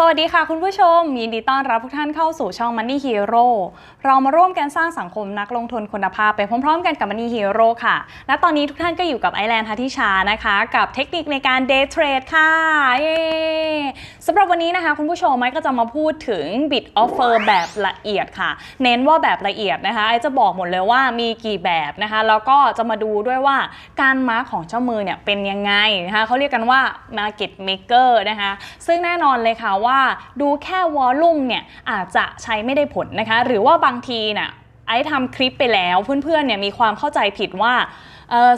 สวัสดีค่ะคุณผู้ชม ยินดีต้อนรับทุกท่านเข้าสู่ช่อง Money Hero เรามาร่วมกันสร้างสังคมนักลงทุนคุณภาพไปพร้อมๆ กันกับ Money Hero ค่ะ และตอนนี้ทุกท่านก็อยู่กับไอแลนด์ทัติชานะคะ กับเทคนิคในการ Day Trade ค่ะเย้สำหรับวันนี้นะคะ คุณผู้ชมไมก็จะมาพูดถึง Bit Offer แบบละเอียดค่ะ เน้นว่าแบบละเอียดนะคะไอจะบอกหมดเลยว่ามีกี่แบบนะคะ แล้วก็จะมาดูด้วยว่าการมาร์กของเจ้ามือเนี่ยเป็นยังไงนะคะเขาเรียกกันว่า Market Maker นะคะ ซึ่งแน่นอนเลยค่ะว่าดูแค่วอลลุ่มเนี่ยอาจจะใช้ไม่ได้ผลนะคะ หรือว่าบางทีน่ะไอ้ทำคลิปไปแล้วเพื่อนๆเนี่ยมีความเข้าใจผิดว่า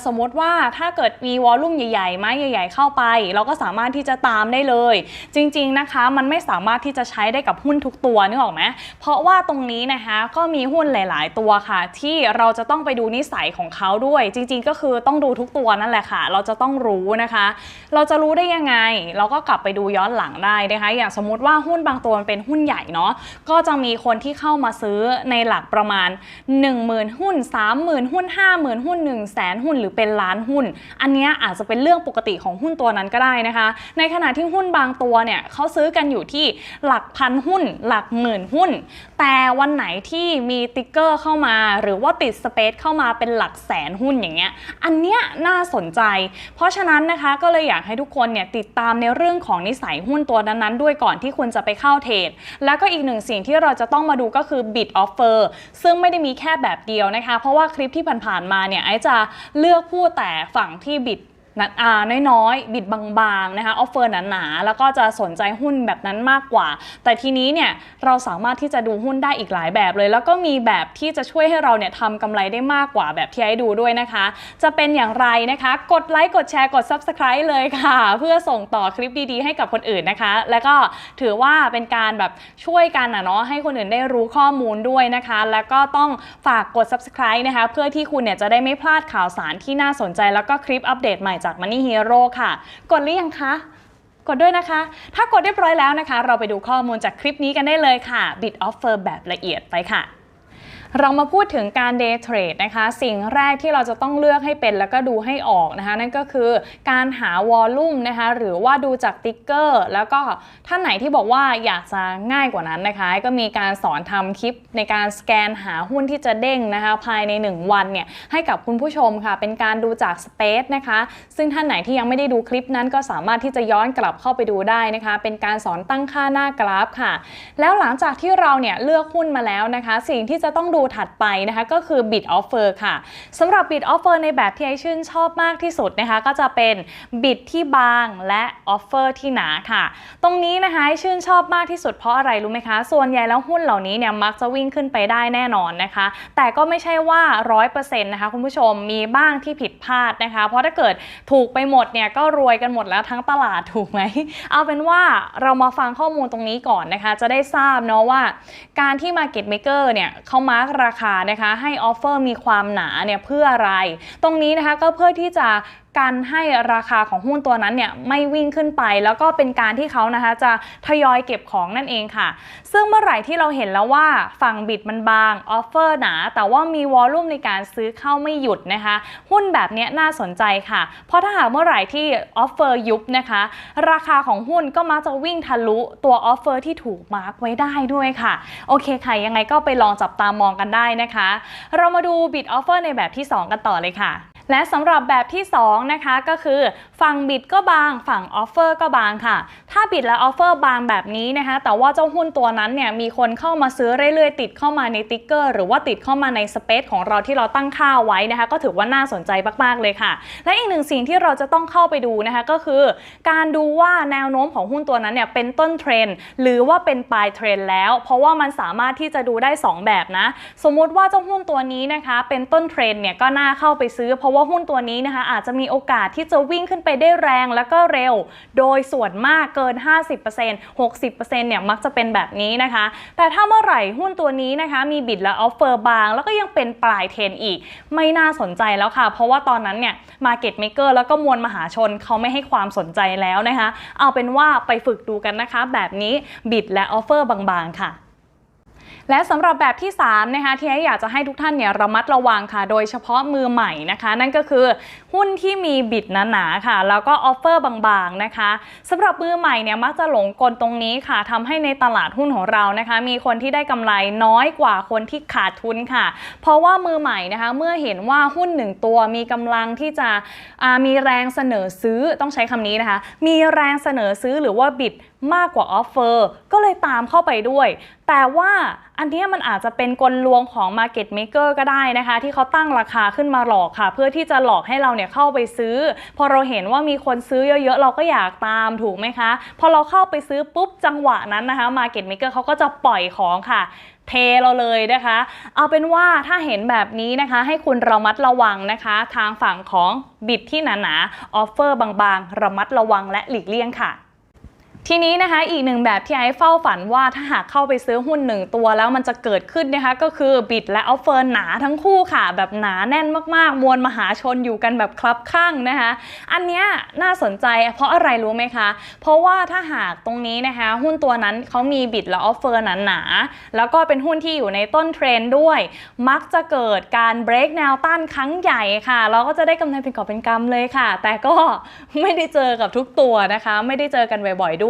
สมมติว่าถ้าเกิดมีวอลลุ่มใหญ่ๆไม้ใหญ่ ๆ เข้าไป เราก็สามารถที่จะตามได้เลย จริงๆนะคะมันไม่สามารถที่จะใช้ได้กับหุ้นทุกตัวนึกออกไหมเพราะว่าตรงนี้นะคะก็มีหุ้นหลาย ๆ ตัวค่ะ ที่เราจะต้องไปดูนิสัยของเขาด้วย จริง ๆ ก็คือต้องดูทุกตัวนั่นแหละค่ะ เราจะต้องรู้นะคะ เราจะรู้ได้ยังไง เราก็กลับไปดูย้อนหลังได้นะคะ อย่างสมมติว่าหุ้นบางตัวมันเป็นหุ้นใหญ่เนาะก็จะมีคนที่เข้ามาซื้อในหลักประมาณ 1 0,000 หุ้น 30,000 หุ้น 50,000 หุ้น 1 0 0 0 0 0หุ้นหรือเป็นล้านหุ้น อันนี้อาจจะเป็นเรื่องปกติของหุ้นตัวนั้นก็ได้นะคะ ในขณะที่หุ้นบางตัวเนี่ยเขาซื้อกันอยู่ที่หลักพันหุ้น หลักหมื่นหุ้น แต่วันไหนที่มีติ๊กเกอร์เข้ามา หรือว่าติดสเปซเข้ามาเป็นหลักแสนหุ้นอย่างเงี้ยอันเนี้ยน่าสนใจ เพราะฉะนั้นนะคะก็เลยอยากให้ทุกคนเนี่ยติดตามในเรื่องของนิสัยหุ้นตัวนั้นๆ ด้วยก่อนที่คุณจะไปเข้าเทรดแล้วก็อีกหนึ่งสิ่งที่เราจะต้องมาดูก็คือ bid offer ซึ่งไม่ได้มีแค่แบบเดียวนะคะ เพราะว่าคลิปที่ผ่านๆมาเนี่ยไอจะเลือกพูดแต่ฝั่งที่บิด น้อยๆ บิดบางๆนะคะออฟเฟอร์หนาๆ แล้วก็จะสนใจหุ้นแบบนั้นมากกว่า แต่ทีนี้เนี่ยเราสามารถที่จะดูหุ้นได้อีกหลายแบบเลย แล้วก็มีแบบที่จะช่วยให้เราเนี่ยทำกำไรได้มากกว่าแบบที่ไอ้ดูด้วยนะคะ จะเป็นอย่างไรนะคะ กดไลค์กดแชร์กด Subscribe เลยค่ะ เพื่อส่งต่อคลิปดีๆ ให้กับคนอื่นนะคะ แล้วก็ถือว่าเป็นการแบบช่วยกันนะเนาะให้คนอื่นได้รู้ข้อมูลด้วยนะคะ แล้วก็ต้องฝากกด Subscribe นะคะ เพื่อที่คุณเนี่ยจะได้ไม่พลาดข่าวสารที่น่าสนใจ แล้วก็คลิปอัปเดตใหม่จาก Money Hero ค่ะ กดหรือยังคะ กดด้วยนะคะ ถ้ากดเรียบร้อยแล้วนะคะ เราไปดูข้อมูลจากคลิปนี้กันได้เลยค่ะ Bid Offer แบบละเอียดไปค่ะ เรามาพูดถึงการ day trade นะคะ สิ่งแรกที่เราจะต้องเลือกให้เป็นแล้วก็ดูให้ออกนะคะ นั่นก็คือการหาวอลลุ่มนะคะ หรือว่าดูจากติ๊กเกอร์ แล้วก็ท่านไหนที่บอกว่าอยากจะง่ายกว่านั้นนะคะ ก็มีการสอนทำคลิปในการสแกนหาหุ้นที่จะเด้งนะคะ ภายใน 1 วันเนี่ยให้กับคุณผู้ชมค่ะ เป็นการดูจาก Space นะคะ ซึ่งท่านไหนที่ยังไม่ได้ดูคลิปนั้นก็สามารถที่จะย้อนกลับเข้าไปดูได้นะคะ เป็นการสอนตั้งค่าหน้ากราฟค่ะ แล้วหลังจากที่เราเนี่ยเลือกหุ้นมาแล้วนะคะ สิ่งที่จะต้องดูดูถัดไปนะคะก็คือ bid offer ค่ะสำหรับ bid offer ในแบบที่ไอชื่นชอบมากที่สุดนะคะก็จะเป็น bid ที่บางและ offer ที่หนาค่ะ ตรงนี้นะคะไอชื่นชอบมากที่สุดเพราะอะไรรู้ไหมคะ ส่วนใหญ่แล้วหุ้นเหล่านี้เนี่ยมักจะวิ่งขึ้นไปได้แน่นอนนะคะ แต่ก็ไม่ใช่ว่า 100%นะคะคุณผู้ชมมีบ้างที่ผิดพลาดนะคะ เพราะถ้าเกิดถูกไปหมดเนี่ยก็รวยกันหมดแล้วทั้งตลาดถูกไหมเอาเป็นว่าเรามาฟังข้อมูลตรงนี้ก่อนนะคะ จะได้ทราบเนาะว่า การที่ Market Maker เนี่ยเขามาร์กราคานะคะให้ออฟเฟอร์มีความหนาเนี่ยเพื่ออะไร ตรงนี้นะคะก็เพื่อที่จะ การให้ราคาของหุ้นตัวนั้นเนี่ยไม่วิ่งขึ้นไป แล้วก็เป็นการที่เขานะคะจะทยอยเก็บของนั่นเองค่ะ ซึ่งเมื่อไหร่ที่เราเห็นแล้วว่าฝั่งบิดมันบางออฟเฟอร์หนา แต่ว่ามีวอลลุ่มในการซื้อเข้าไม่หยุดนะคะ หุ้นแบบนี้น่าสนใจค่ะ เพราะถ้าหากเมื่อไหร่ที่ออฟเฟอร์ยุบนะคะ ราคาของหุ้นก็มักจะวิ่งทะลุตัวออฟเฟอร์ที่ถูกมาร์กไว้ได้ด้วยค่ะ โอเคค่ะ ยังไงก็ไปลองจับตามองกันได้นะคะ เรามาดูบิดออฟเฟอร์ในแบบที่ 2 กันต่อเลยค่ะ และสำหรับแบบที่ 2 นะคะก็คือฝั่งบิดก็บางฝั่งออฟเฟอร์ก็บางค่ะ ถ้าบิดและออฟเฟอร์บางแบบนี้นะคะ แต่ว่าเจ้าหุ้นตัวนั้นเนี่ยมีคนเข้ามาซื้อเรื่อยๆ ติดเข้ามาในติ๊กเกอร์ หรือว่าติดเข้ามาในสเปซของเราที่เราตั้งค่าไว้นะคะ ก็ถือว่าน่าสนใจมากๆเลยค่ะ และอีกหนึ่งสิ่งที่เราจะต้องเข้าไปดูนะคะก็คือ การดูว่าแนวโน้มของหุ้นตัวนั้นเนี่ยเป็นต้นเทรนหรือว่าเป็นปลายเทรนแล้ว เพราะว่ามันสามารถที่จะดูได้ 2 แบบนะ สมมุติว่าเจ้าหุ้นตัวนี้นะคะ เป็นต้นเทรนเนี่ยก็น่าเข้าไปซื้อเพราะว่าาหุ้นตัวนี้นะคะอาจจะมีโอกาสที่จะวิ่งขึ้นไปได้แรงแล้วก็เร็ว โดยส่วนมากเกิน 50% 60%เนี่ยมักจะเป็นแบบนี้นะคะ แต่ถ้าเมื่อไหร่หุ้นตัวนี้นะคะ มีบิดและออฟเฟอร์บาง แล้วก็ยังเป็นปลายเทรนอีก ไม่น่าสนใจแล้วค่ะ เพราะว่าตอนนั้นเนี่ย Market Maker แล้วก็มวลมหาชนเขาไม่ให้ความสนใจแล้วนะคะ เอาเป็นว่าไปฝึกดูกันนะคะ แบบนี้บิดและออฟเฟอร์บางๆค่ะ และสำหรับแบบที่3นะคะที่ไอ้อยากจะให้ทุกท่านเนี่ยระมัดระวังค่ะ โดยเฉพาะมือใหม่นะคะ นั่นก็คือหุ้นที่มีบิดหนาๆค่ะ แล้วก็ออฟเฟอร์บางๆนะคะสำหรับมือใหม่เนี่ยมักจะหลงกลตรงนี้ค่ะทำให้ในตลาดหุ้นของเรานะคะ มีคนที่ได้กำไรน้อยกว่าคนที่ขาดทุนค่ะ เพราะว่ามือใหม่นะคะเมื่อเห็นว่าหุ้นหนึ่งตัวมีกำลังที่จะมีแรงเสนอซื้อต้องใช้คำนี้นะคะ มีแรงเสนอซื้อหรือว่าบิดมากกว่าออฟเฟอร์ก็เลยตามเข้าไปด้วย แต่ว่าอันนี้มันอาจจะเป็นกลลวงของ Market Maker ก็ได้นะคะ ที่เขาตั้งราคาขึ้นมาหลอกค่ะ เพื่อที่จะหลอกให้เราเนี่ยเข้าไปซื้อ พอเราเห็นว่ามีคนซื้อเยอะๆ เราก็อยากตามถูกไหมคะ พอเราเข้าไปซื้อปุ๊บจังหวะนั้นนะคะ Market Maker เขาก็จะปล่อยของค่ะเทเราเลยนะคะ เอาเป็นว่าถ้าเห็นแบบนี้นะคะ ให้คุณระมัดระวังนะคะ ทางฝั่งของบิดที่หนาๆออฟเฟอร์บางๆ ระมัดระวังและหลีกเลี่ยงค่ะ ทีนี้นะคะอีกหนึ่งแบบที่ไอ้เฝ้าฝันว่าถ้าหากเข้าไปซื้อหุ้นหนึ่งตัวแล้วมันจะเกิดขึ้นนะคะก็คือบิดและออฟเฟอร์หนาทั้งคู่ค่ะ แบบหนาแน่นมากๆ มวลมหาชนอยู่กันแบบคลับข้างนะคะ อันเนี้ยน่าสนใจเพราะอะไรรู้ไหมคะ เพราะว่าถ้าหากตรงนี้นะคะ หุ้นตัวนั้นเขามีบิดและออฟเฟอร์หนาๆแล้วก็เป็นหุ้นที่อยู่ในต้นเทรนด์ด้วย มักจะเกิดการเบรกแนวต้านครั้งใหญ่ค่ะ เราก็จะได้กำไรเป็นกอบเป็นกำเลยค่ะ แต่ก็ไม่ได้เจอกับทุกตัวนะคะ ไม่ได้เจอกันบ่อยๆด้วย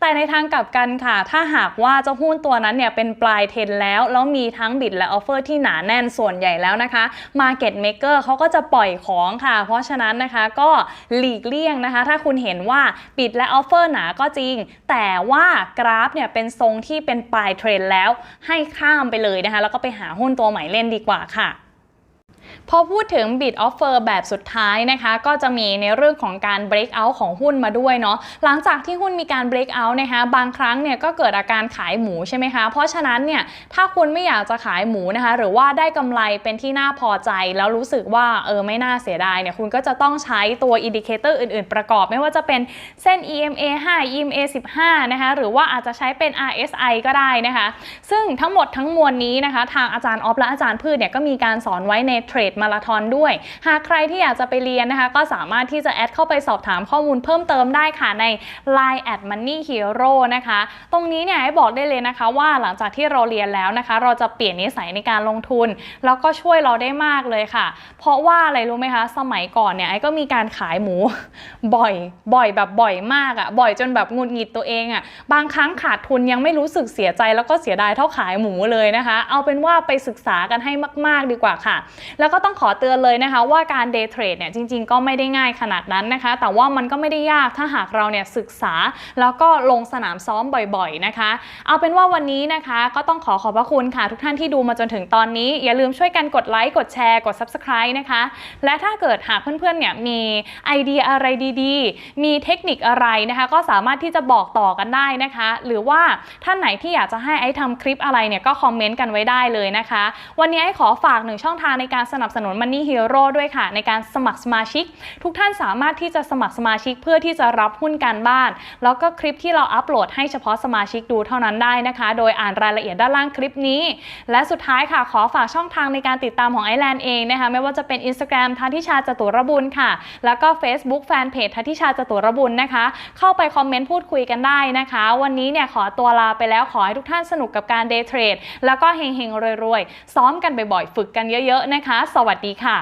แต่ในทางกลับกันค่ะ ถ้าหากว่าเจ้าหุ้นตัวนั้นเนี่ยเป็นปลายเทรนแล้ว แล้วมีทั้งบิดและออฟเฟอร์ที่หนาแน่นส่วนใหญ่แล้วนะคะ Market Maker เขาก็จะปล่อยของค่ะ เพราะฉะนั้นนะคะก็หลีกเลี่ยงนะคะ ถ้าคุณเห็นว่าบิดและออฟเฟอร์หนาก็จริง แต่ว่ากราฟเนี่ยเป็นทรงที่เป็นปลายเทรนแล้วให้ข้ามไปเลยนะคะ แล้วก็ไปหาหุ้นตัวใหม่เล่นดีกว่าค่ะ พอพูดถึง bid offer แบบสุดท้ายนะคะ ก็จะมีในเรื่องของการ break out ของหุ้นมาด้วยเนาะหลังจากที่หุ้นมีการ break out นะคะบางครั้งเนี่ยก็เกิดอาการขายหมูใช่ไหมคะ เพราะฉะนั้นเนี่ยถ้าคุณไม่อยากจะขายหมูนะคะ หรือว่าได้กำไรเป็นที่น่าพอใจ แล้วรู้สึกว่าเออไม่น่าเสียดายเนี่ยคุณก็จะต้องใช้ตัวอินดิเคเตอร์อื่นๆ ประกอบ ไม่ว่าจะเป็นเส้น EMA 5 EMA 15นะคะหรือว่าอาจจะใช้เป็น RSI ก็ได้นะคะ ซึ่งทั้งหมดทั้งมวลนี้นะคะ ทางอาจารย์ออฟและอาจารย์พืชเนี่ยก็มีการสอนไว้ในเทรดมาราธอนด้วย หากใครที่อยากจะไปเรียนนะคะ ก็สามารถที่จะแอดเข้าไปสอบถามข้อมูลเพิ่มเติมได้ค่ะใน Line at Money Hero นะคะ ตรงนี้เนี่ยให้บอกได้เลยนะคะ ว่าหลังจากที่เราเรียนแล้วนะคะ เราจะเปลี่ยนนิสัยในการลงทุน แล้วก็ช่วยเราได้มากเลยค่ะ เพราะว่าอะไรรู้ไหมคะ สมัยก่อนเนี่ยไอ้ก็มีการขายหมู บ่อย บ่อยแบบบ่อยมากอะ่ะ บ่อยจนแบบงุดหงิดตัวเองอะ่ะ บางครั้งขาดทุนยังไม่รู้สึกเสียใจแล้วก็เสียดายเท่าขายหมูเลยนะคะ เอาเป็นว่าไปศึกษากันให้มาก ๆ ดีกว่าค่ะแล้วก็ต้องขอเตือนเลยนะคะว่าการเดย์เทรดเนี่ยจริงๆ ก็ไม่ได้ง่ายขนาดนั้นนะคะ แต่ว่ามันก็ไม่ได้ยากถ้าหากเราเนี่ยศึกษาแล้วก็ลงสนามซ้อมบ่อยๆนะคะ เอาเป็นว่าวันนี้นะคะ ก็ต้องขอขอบพระคุณค่ะ ทุกท่านที่ดูมาจนถึงตอนนี้ อย่าลืมช่วยกันกดไลค์กดแชร์กด Subscribe นะคะ และถ้าเกิดหากเพื่อนๆเนี่ยมีไอเดียอะไรดีๆ มีเทคนิคอะไรนะคะ ก็สามารถที่จะบอกต่อกันได้นะคะ หรือว่าท่านไหนที่อยากจะให้ไอ้ทำคลิปอะไรเนี่ยก็คอมเมนต์กันไว้ได้เลยนะคะ วันนี้ไอ้ขอฝากหนึ่งช่องทางในการสนับสนุน Money Hero ด้วยค่ะ ในการสมัครสมาชิก ทุกท่านสามารถที่จะสมัครสมาชิกเพื่อที่จะรับหุ้นการบ้าน แล้วก็คลิปที่เราอัปโหลดให้เฉพาะสมาชิกดูเท่านั้นได้นะคะ โดยอ่านรายละเอียดด้านล่างคลิปนี้ และสุดท้ายค่ะขอฝากช่องทางในการติดตามของไอแลนด์เองนะคะไม่ว่าจะเป็น Instagram ทัทิชาจตุรบุญค่ะ แล้วก็ Facebook Fanpage ทัทิชาจตุรบุญนะคะ เข้าไปคอมเมนต์พูดคุยกันได้นะคะ วันนี้เนี่ยขอตัวลาไปแล้วขอให้ทุกท่านสนุกกับการเดย์เทรดแล้วก็เฮงๆรวยๆ ซ้อมกันบ่อยๆ ฝึกกันเยอะๆนะคะสวัสดีค่ะ